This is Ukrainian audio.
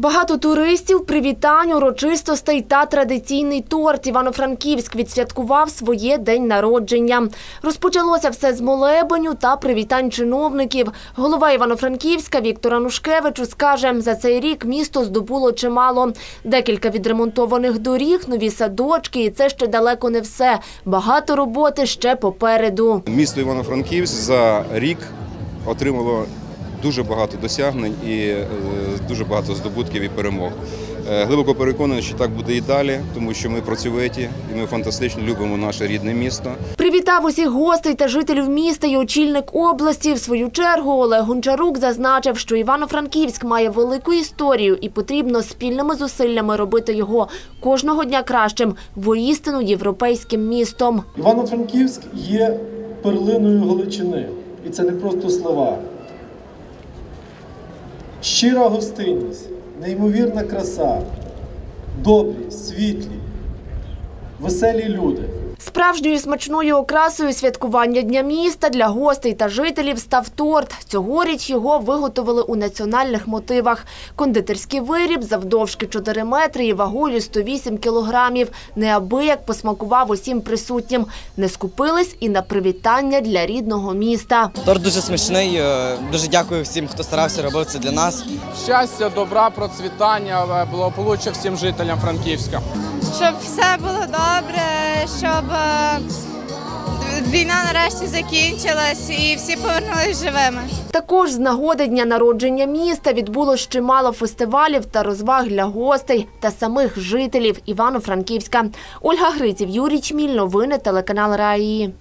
Багато туристів, привітань, урочистостей та традиційний торт. Івано-Франківськ відсвяткував своє день народження. Розпочалося все з молебеню та привітань чиновників. Голова Івано-Франківська Віктор Анушкевичу скаже, за цей рік місто здобуло чимало. Декілька відремонтованих доріг, нові садочки, і це ще далеко не все. Багато роботи ще попереду. Місто Івано-Франківськ за рік отримало дуже багато досягнень і е, дуже багато здобутків і перемог. Е, Глибоко переконаний, що так буде і далі, тому що ми працьовиті і ми фантастично любимо наше рідне місто. Привітав усіх гостей та жителів міста і очільник області. В свою чергу Олег Гончарук зазначив, що Івано-Франківськ має велику історію і потрібно спільними зусиллями робити його кожного дня кращим, воістину європейським містом. Івано-Франківськ є перлиною Галичини. І це не просто слова. Щира гостинність, неймовірна краса, добрі, світлі, веселі люди. Справжньою смачною окрасою святкування Дня міста для гостей та жителів став торт. Цьогоріч його виготовили у національних мотивах. Кондитерський виріб завдовжки 4 метри і вагою 108 кілограмів. Неабияк посмакував усім присутнім. Не скупились і на привітання для рідного міста. Торт дуже смачний. е, Дуже дякую всім, хто старався робив це для нас. щастя, добра, процвітання, е, благополуччя всім жителям Франківська. щоб все було добре, щоб е, війна нарешті закінчилась і всі повернулись живими. Також з нагоди дня народження міста відбуло чимало фестивалів та розваг для гостей та самих жителів Івано-Франківська. Ольга Гриців, Юрій Чміль, новини телеканал Раї.